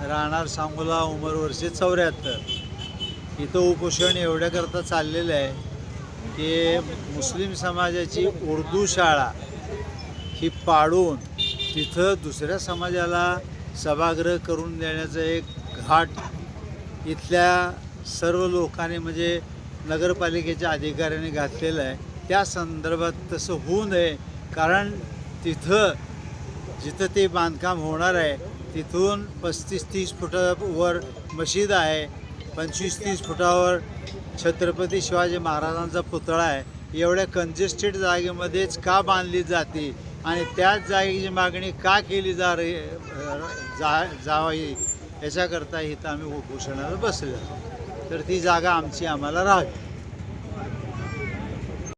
राहणार सांगोला उमर वर्षे चौऱ्याहत्तर. इथं उपोषण एवढ्याकरता चाललेलं आहे की मुस्लिम समाजाची उर्दू शाळा ही पाडून तिथं दुसऱ्या समाजाला सभागृह करून देण्याचं एक घाट इथल्या सर्व लोकांनी म्हणजे नगरपालिकेच्या अधिकाऱ्यांनी घातलेलं आहे. त्या संदर्भात तसं होऊ नये कारण तिथं जिथं ते बांधकाम होणार आहे तिथून पस्तीस तीस फुटावर मशीद आहे. पंचवीस तीस फुटावर छत्रपती शिवाजी महाराजांचा पुतळा आहे. एवढ्या कंजेस्टेड जागेमध्येच का बांधली जाते आणि त्याच जागेची मागणी का केली जा रे जा जावी याच्याकरता इथं आम्ही उपोषणाला बसलो. तर ती जागा आमची आम्हाला राहावी.